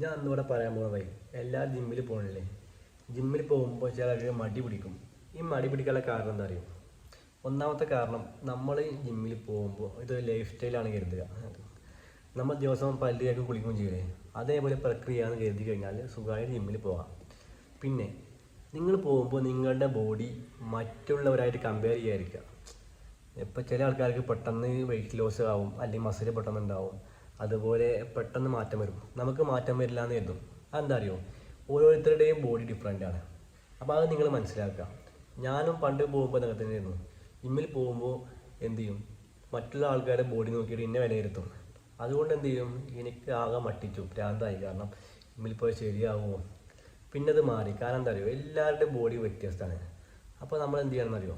ഞാൻ അന്നിവിടെ പറയാൻ പോകുന്നത് എല്ലാ ജിമ്മിൽ പോകണില്ലേ ജിമ്മിൽ പോകുമ്പോൾ ചിലർക്ക് മടി പിടിക്കും. ഈ മടി പിടിക്കാനുള്ള കാരണം എന്താ അറിയും? ഒന്നാമത്തെ കാരണം നമ്മൾ ജിമ്മിൽ പോകുമ്പോൾ ഇതൊരു ലൈഫ് സ്റ്റൈലാണ് കരുതുക. നമ്മൾ ദിവസം പല്ലിയൊക്കെ കുളിക്കുകയും ചെയ്യില്ലേ അതേപോലെ പ്രക്രിയയാണ് കരുതി കഴിഞ്ഞാൽ സുഖമായിട്ട് ജിമ്മിൽ പോകാം പിന്നെ നിങ്ങൾ പോകുമ്പോൾ നിങ്ങളുടെ ബോഡി മറ്റുള്ളവരായിട്ട് കമ്പയർ ചെയ്യാതിരിക്കുക. ഇപ്പം ചില ആൾക്കാർക്ക് പെട്ടെന്ന് വെയിറ്റ് ലോസ് ആവും അല്ലെങ്കിൽ മസിൽ പെട്ടെന്ന് ഉണ്ടാവും. അതുപോലെ പെട്ടെന്ന് മാറ്റം വരും. നമുക്ക് മാറ്റം വരില്ല എന്ന് കരുതും. അതെന്താ അറിയോ ഓരോരുത്തരുടെയും ബോഡി ഡിഫറെന്റ് ആണ്. അപ്പോൾ അത് നിങ്ങൾ മനസ്സിലാക്കുക. ഞാനും പണ്ട് പോകുമ്പോൾ അങ്ങനെ തന്നെയായിരുന്നു. ജിമ്മിൽ പോകുമ്പോൾ എന്ത് ചെയ്യും? മറ്റുള്ള ആൾക്കാരുടെ ബോഡി നോക്കിയിട്ട് എന്നെ വിലയിരുത്തും. അതുകൊണ്ട് എന്ത് ചെയ്യും? എനിക്ക് ആകെ മട്ടിച്ചു. ഭ്രാന്തായി. കാരണം ജിമ്മിൽ പോയി ശരിയാവുമോ പിന്നെ അത് മാറി. കാരണം എന്താ അറിയോ? എല്ലാവരുടെയും ബോഡി വ്യത്യസ്തമാണ്. അപ്പോൾ നമ്മൾ എന്ത് ചെയ്യണമെന്നറിയോ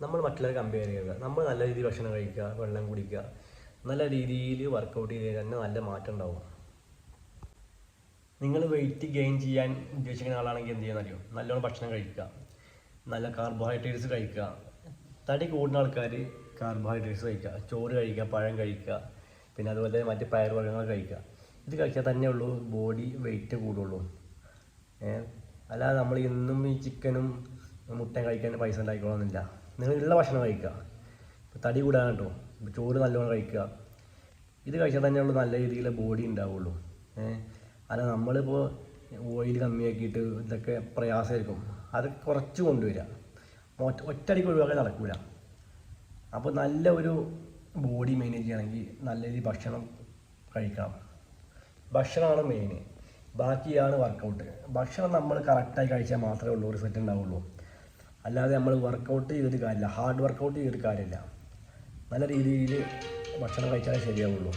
നമ്മൾ മറ്റുള്ളവരെ കമ്പയർ ചെയ്യുക. നമ്മൾ നല്ല രീതിയിൽ ഭക്ഷണം കഴിക്കുക വെള്ളം കുടിക്കുക നല്ല രീതിയിൽ വർക്കൗട്ട് ചെയ്ത് തന്നെ നല്ല മാറ്റം ഉണ്ടാവും. നിങ്ങൾ വെയിറ്റ് ഗെയിൻ ചെയ്യാൻ ഉദ്ദേശിക്കുന്ന ആളാണെങ്കിൽ എന്ത് ചെയ്യുന്ന അറിയോ നല്ലോണം ഭക്ഷണം കഴിക്കുക. നല്ല കാർബോഹൈഡ്രേറ്റ്സ് കഴിക്കുക. തടി കൂടുന്ന ആൾക്കാർ കാർബോഹൈഡ്രേറ്റ്സ് കഴിക്കുക. ചോറ് കഴിക്കുക പഴം കഴിക്കുക. പിന്നെ അതുപോലെ മറ്റ് പയർവർഗങ്ങൾ കഴിക്കുക. ഇത് കഴിച്ചാൽ തന്നെ ഉള്ളൂ ബോഡി വെയിറ്റ് കൂടുള്ളൂ. അല്ലാതെ നമ്മൾ എന്നും ഈ ചിക്കനും മുട്ടയും കഴിക്കാൻ പൈസ ഉണ്ടാക്കിക്കോളന്നില്ല നിങ്ങൾ ഉള്ള ഭക്ഷണം കഴിക്കുക. തടി കൂടാൻ കേട്ടോ ചോറ് നല്ലോണം കഴിക്കുക. ഇത് കഴിച്ചാൽ തന്നെ ഉള്ളൂ നല്ല രീതിയിൽ ബോഡി ഉണ്ടാവുള്ളൂ. ഏഹ് അല്ല നമ്മളിപ്പോൾ ഓയിൽ കമ്മിയാക്കിയിട്ട് ഇതൊക്കെ പ്രയാസമായിരിക്കും. അത് കുറച്ച് കൊണ്ടുവരിക. ഒറ്റ- ഒറ്റയടിക്ക് ഒഴിവാക്കാൻ നടക്കില്ല അപ്പോൾ നല്ല ഒരു ബോഡി മെയിന്റെയിൻ ചെയ്യണമെങ്കിൽ നല്ല രീതിയിൽ ഭക്ഷണം കഴിക്കണം. ഭക്ഷണമാണ് മെയിൻ ബാക്കിയാണ് വർക്കൗട്ട് ഭക്ഷണം നമ്മൾ കറക്റ്റായി കഴിച്ചാൽ മാത്രമേ ഉള്ളൂ റിസൾട്ട് ഉണ്ടാവുള്ളൂ. അല്ലാതെ നമ്മൾ വർക്കൗട്ട് ചെയ്തിട്ട് കാര്യമില്ല. ഹാർഡ് വർക്കൗട്ട് ചെയ്തിട്ട് കാര്യമില്ല. നല്ല രീതിയിൽ ഭക്ഷണം കഴിച്ചാലേ ശരിയാവുള്ളൂ.